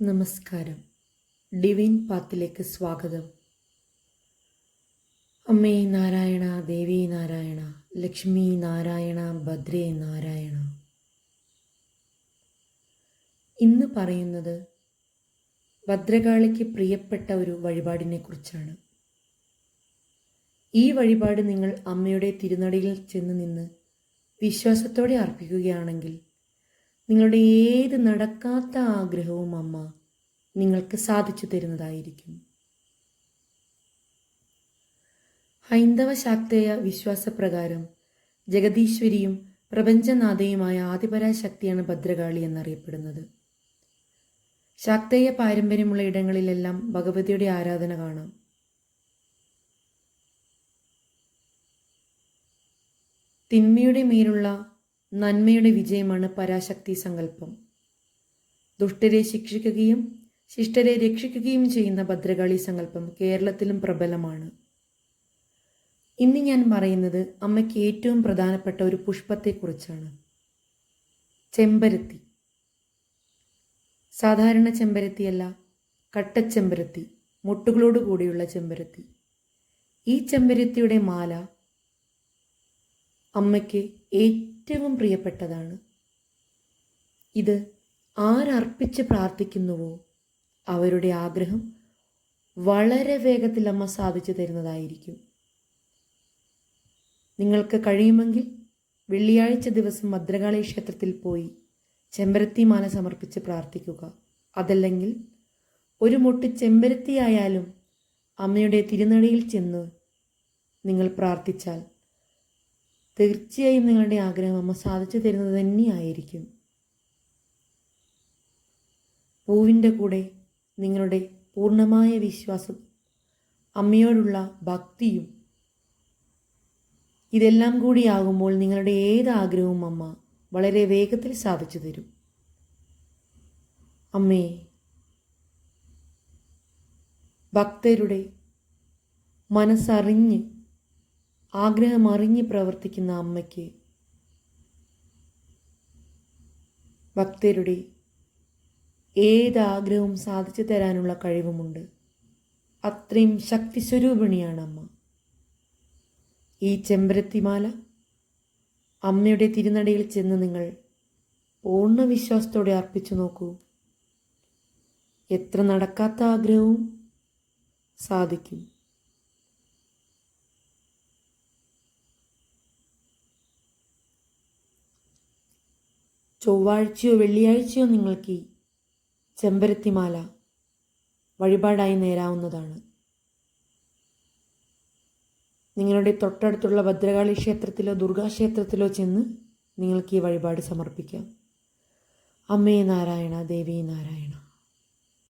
നമസ്കാരം. ഡിവൈൻ പാത്തിലേക്ക് സ്വാഗതം. അമ്മേ നാരായണ ദേവി നാരായണ ലക്ഷ്മി നാരായണ ഭദ്രേ നാരായണ. ഇന്ന് പറയുന്നത് ഭദ്രകാളിക്ക് പ്രിയപ്പെട്ട ഒരു വഴിപാടിനെ കുറിച്ചാണ്. ഈ വഴിപാട് നിങ്ങൾ അമ്മയുടെ തിരുനടിയിൽ ചെന്ന് നിന്ന് വിശ്വാസത്തോടെ അർപ്പിക്കുകയാണെങ്കിൽ നിങ്ങളുടെ ഏത് നടക്കാത്ത ആഗ്രഹവും അമ്മ നിങ്ങൾക്ക് സാധിച്ചു തരുന്നതായിരിക്കും. ഹൈന്ദവ ശാക്തേയ വിശ്വാസപ്രകാരം ജഗദീശ്വരിയും പ്രപഞ്ചനാഥയുമായ ആദിപരാശക്തിയാണ് ഭദ്രകാളി എന്നറിയപ്പെടുന്നത്. ശാക്തേയ പാരമ്പര്യമുള്ള ഇടങ്ങളിലെല്ലാം ഭഗവതിയുടെ ആരാധന കാണാം. തിന്മയുടെ മേലുള്ള നന്മയുടെ വിജയമാണ് പരാശക്തി സങ്കല്പം. ദുഷ്ടരെ ശിക്ഷിക്കുകയും ശിഷ്ടരെ രക്ഷിക്കുകയും ചെയ്യുന്ന ഭദ്രകാളി സങ്കല്പം കേരളത്തിലും പ്രബലമാണ്. ഇന്ന് ഞാൻ പറയുന്നത് അമ്മയ്ക്ക് ഏറ്റവും പ്രധാനപ്പെട്ട ഒരു പുഷ്പത്തെക്കുറിച്ചാണ്. ചെമ്പരത്തി. സാധാരണ ചെമ്പരത്തിയല്ല കട്ടച്ചെമ്പരത്തി മുട്ടുകളോട് കൂടിയുള്ള ചെമ്പരത്തി. ഈ ചെമ്പരത്തിയുടെ മാല അമ്മയ്ക്ക് ഏറ്റവും പ്രിയപ്പെട്ടതാണ്. ഇത് ആരർപ്പിച്ച് പ്രാർത്ഥിക്കുന്നുവോ? അവരുടെ ആഗ്രഹം വളരെ വേഗത്തിൽ അമ്മ സാധിച്ചു തരുന്നതായിരിക്കും. നിങ്ങൾക്ക് കഴിയുമെങ്കിൽ വെള്ളിയാഴ്ച ദിവസം ഭദ്രകാളി ക്ഷേത്രത്തിൽ പോയി ചെമ്പരത്തി മാല സമർപ്പിച്ച് പ്രാർത്ഥിക്കുക. അതല്ലെങ്കിൽ ഒരു മുട്ട് ചെമ്പരത്തിയായാലും അമ്മയുടെ തിരുനടിയിൽ ചെന്ന് നിങ്ങൾ പ്രാർത്ഥിച്ചാൽ തീർച്ചയായും നിങ്ങളുടെ ആഗ്രഹം അമ്മ സാധിച്ചു തരുന്നത് തന്നെയായിരിക്കും. പൂവിന്റെ കൂടെ നിങ്ങളുടെ പൂർണമായ വിശ്വാസം അമ്മയോടുള്ള ഭക്തിയും ഇതെല്ലാം കൂടിയാകുമ്പോൾ നിങ്ങളുടെ ഏത് ആഗ്രഹവും അമ്മ വളരെ വേഗത്തിൽ സാധിച്ചു തരും. അമ്മേ ഭക്തരുടെ മനസ്സറിഞ്ഞ് ആഗ്രഹം അറിഞ്ഞ് പ്രവർത്തിക്കുന്ന അമ്മയ്ക്ക് ഭക്തരുടെ ഏതാഗ്രഹവും സാധിച്ചു തരാനുള്ള കഴിവുമുണ്ട്. അത്രയും ശക്തി സ്വരൂപിണിയാണ് അമ്മ ഈ ചെമ്പരത്തിമാല അമ്മയുടെ തിരുനടയിൽ ചെന്ന് നിങ്ങൾ പൂർണ വിശ്വാസത്തോടെ അർപ്പിച്ചു നോക്കൂ. എത്ര നടക്കാത്ത ആഗ്രഹവും സാധിക്കും. ചൊവ്വാഴ്ചയോ വെള്ളിയാഴ്ചയോ നിങ്ങൾക്ക് ഈ ചെമ്പരത്തിമാല വഴിപാടായി നേരാവുന്നതാണ്. നിങ്ങളുടെ തൊട്ടടുത്തുള്ള ഭദ്രകാളി ക്ഷേത്രത്തിലോ ദുർഗാക്ഷേത്രത്തിലോ ചെന്ന് നിങ്ങൾക്ക് ഈ വഴിപാട് സമർപ്പിക്കാം. അമ്മേ നാരായണ ദേവി നാരായണ.